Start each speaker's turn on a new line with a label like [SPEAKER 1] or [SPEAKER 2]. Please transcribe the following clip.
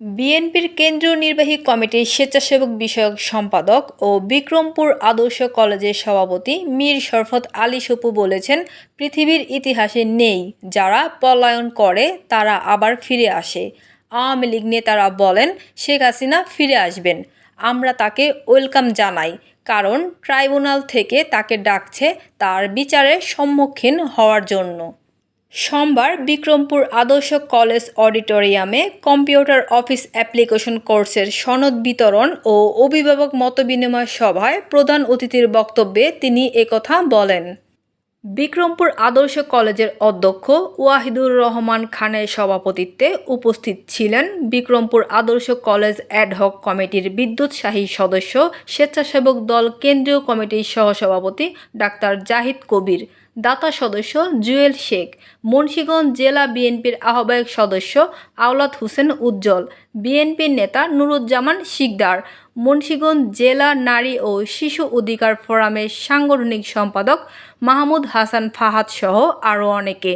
[SPEAKER 1] বিএনপির কেন্দ্রীয় নির্বাহী কমিটির স্বেচ্ছাসেবক বিষয়ক সম্পাদক ও বিক্রমপুর আদর্শ কলেজের সভাপতি মীর শরফত আলী সপু বলেছেন, পৃথিবীর ইতিহাসে নেই, যারা পলায়ন করে তারা আবার ফিরে আসে। আওয়ামী লীগ নেতারা বলেন, শেখ হাসিনা ফিরে আসবেন। আমরা তাকে ওয়েলকাম জানাই, কারণ ট্রাইব্যুনাল থেকে তাকে ডাকছে তার বিচারের সম্মুখীন হওয়ার জন্য। সোমবার বিক্রমপুর আদর্শ কলেজ অডিটোরিয়ামে কম্পিউটার অফিস অ্যাপ্লিকেশন কোর্সের সনদ বিতরণ ও অভিভাবক মতবিনিময় সভায় প্রধান অতিথির বক্তব্যে তিনি একথা বলেন। বিক্রমপুর আদর্শ কলেজের অধ্যক্ষ ওয়াহিদুর রহমান খানের সভাপতিত্বে উপস্থিত ছিলেন বিক্রমপুর আদর্শ কলেজ অ্যাডহক কমিটির বিদ্যুৎসাহী সদস্য স্বেচ্ছাসেবক দল কেন্দ্রীয় কমিটির সহসভাপতি ডাক্তার জাহিদ কবির, দাতা সদস্য জুয়েল শেখ, মুন্সিগঞ্জ জেলা বিএনপির আহ্বায়ক সদস্য আওলাদ হোসেন উজ্জ্বল, বিএনপির নেতা নুরুজ্জামান শিকদার মুন্সিগঞ্জ জেলা নারী ও শিশু অধিকার ফোরামের সাংগঠনিক সম্পাদক মাহমুদ হাসান ফাহাদ সহ আরও অনেকে।